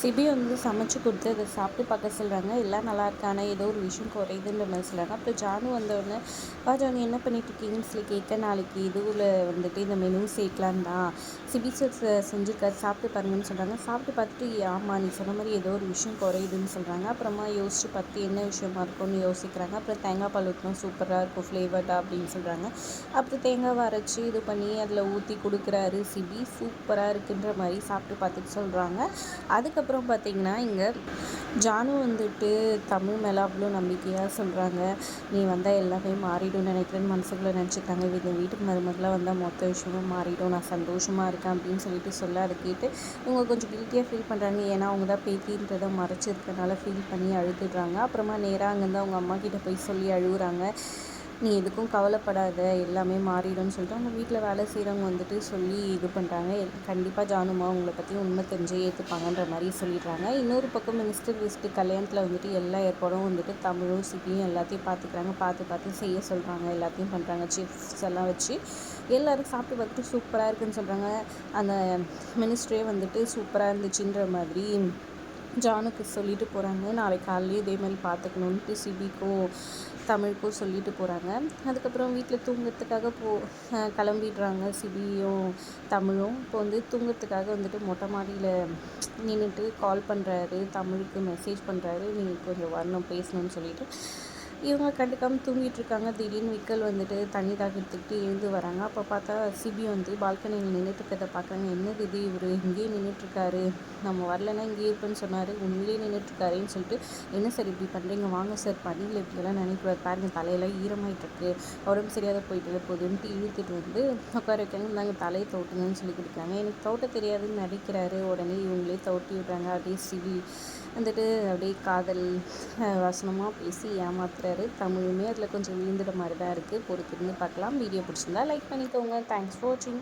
CP வந்து சமைச்சு கொடுத்து அதை சாப்பிட்டு பார்க்க சொல்கிறாங்க எல்லாம் நல்லா இருக்கானே ஆனால் ஏதோ ஒரு விஷயம் குறையுதுன்ற மாதிரி சொல்கிறாங்க அப்புறம் ஜானு வந்தோடனே வா ஜானு என்ன பண்ணிட்டு இருக்கீங்கன்னு சொல்லி கேட்க நாளைக்கு இதுவில் வந்துட்டு இந்த மெனு சேர்க்கலாம் தான். சிபி சார் செஞ்சுருக்காரு. சாப்பிட்டு பாருங்கன்னு சொல்கிறாங்க சாப்பிட்டு பார்த்துட்டு ஆமாம் நீ சொன்ன மாதிரி ஏதோ ஒரு விஷயம் குறையுதுன்னு சொல்கிறாங்க அப்புறமா யோசிச்சு பார்த்து என்ன விஷயமா இருக்கும்னு யோசிக்கிறாங்க. அப்புறம் தேங்காய் பால் ஊற்றினா சூப்பராக இருக்கும் ஃப்ளேவர்டாக அப்படின்னு சொல்கிறாங்க அப்புறம் தேங்காய் அரைச்சி இது பண்ணி அதில் ஊற்றி கொடுக்குறாரு. சிபி சூப்பராக இருக்குன்ற மாதிரி சாப்பிட்டு பார்த்துட்டு சொல்கிறாங்க அதுக்கப்புறம் அதுக்கப்புறம் பார்த்திங்கன்னா இங்கே ஜானு வந்துட்டு தமிழ் மேலே அவ்வளோ நம்பிக்கையாக சொல்கிறாங்க நீ வந்தால் எல்லாமே மாறிடும் நினைக்கிறேன்னு மனசுக்குள்ளே நினச்சிக்கிறாங்க இந்த வீட்டுக்கு மருமகளாக வந்தால் மொத்த விஷயமும் மாறிடும். நான் சந்தோஷமாக இருக்கேன் அப்படின்னு சொல்லிட்டு சொல்ல அதை கேட்டு இவங்க கொஞ்சம் கில்ட்டியாக ஃபீல் பண்ணுறாங்க ஏன்னா அவங்க தான் பேத்தின்றதை மறைச்சிருக்கனால ஃபீல் பண்ணி அழுதுடுறாங்க. அப்புறமா நேராக அங்கேருந்து அவங்க அம்மா கிட்டே போய் சொல்லி அழுகுறாங்க. நீ எதுக்கும் கவலைப்படாத எல்லாமே மாறிடும்னு சொல்லிட்டு அவங்க வீட்டில் வேலை செய்கிறவங்க வந்துட்டு சொல்லி இது பண்ணுறாங்க கண்டிப்பாக ஜானுமா உங்களை பற்றி உண்மை தெரிஞ்சே ஏற்றுப்பாங்கன்ற மாதிரி சொல்லிடுறாங்க. இன்னொரு பக்கம் மினிஸ்டர் விசிட்டு கல்யாணத்தில் வந்துட்டு எல்லா ஏற்பாடும் வந்துட்டு தமிழும் சிப்பியும் எல்லாத்தையும் பார்த்துக்கிறாங்க பார்த்து பார்த்து செய்ய சொல்கிறாங்க எல்லாத்தையும் பண்ணுறாங்க சிப்ஸ் எல்லாம் வச்சு எல்லோரும் சாப்பிட்டு பார்த்துட்டு சூப்பராக இருக்குன்னு சொல்கிறாங்க அந்த மினிஸ்ட்ரே வந்துட்டு சூப்பராக இருந்துச்சுன்ற மாதிரி ஜானுக்கு சொல்லிட்டு போகிறாங்க நாளைக்கு காலையிலே இதே மாதிரி பார்த்துக்கணுன்ட்டு சிபிக்கும் தமிழுக்கும் சொல்லிட்டு போகிறாங்க அதுக்கப்புறம் வீட்டில் தூங்கிறதுக்காக போ கிளம்பிடுறாங்க சிபியும் தமிழும். இப்போ வந்து தூங்கிறதுக்காக வந்துட்டு மொட்டை மாடியில் நின்றுட்டு கால் பண்ணுறாரு தமிழுக்கு மெசேஜ் பண்ணுறாரு நீங்கள் கொஞ்சம் வரணும் பேசணும்னு சொல்லிட்டு இவங்க கண்டுக்காமல் தூங்கிட்டு இருக்காங்க திடீர்னு விக்கல் வந்துட்டு தண்ணி தாக்கிறதுக்கிட்டு எழுந்து வராங்க. அப்போ பார்த்தா சிபி வந்து பால்கனியில் நின்றுட்டு இருக்கிறத பார்க்குறாங்க. என்னது இது இவர் இங்கேயே நின்றுட்டுருக்காரு நம்ம வரலன்னா இங்கேயே இருப்பேன்னு சொன்னார். உண்மையிலேயே நின்றுட்டுருக்காருன்னு சொல்லிட்டு என்ன சார் இப்படி பண்ணுறீங்க வாங்க சார் பனியில் இப்படியெல்லாம் நினைக்கிறார் பாருங்க தலையெல்லாம் ஈரமாயிட்டிருக்கு. உடம்பு சரியாத போயிட்டு போகுதுன்ட்டு இழுத்துட்டு வந்து உட்கார வைக்காங்க நாங்கள் தலையை தோட்டுங்கன்னு சொல்லி கொடுக்குறாங்க. எனக்கு தோட்ட தெரியாதுன்னு நடிக்கிறாரு. உடனே இவங்களே தோட்டி விடுறாங்க. அப்படியே சிவி வந்துட்டு அப்படியே காதல் வசனமாக பேசி ஏமாத்துறாரு. தமிழுமே அதில் கொஞ்சம் விழுந்துட மாதிரி தான் இருக்குது பொறுத்திருந்து பார்க்கலாம். வீடியோ பிடிச்சிருந்தா லைக் பண்ணிக்கோங்க. தேங்க்ஸ் ஃபார் வாட்சிங்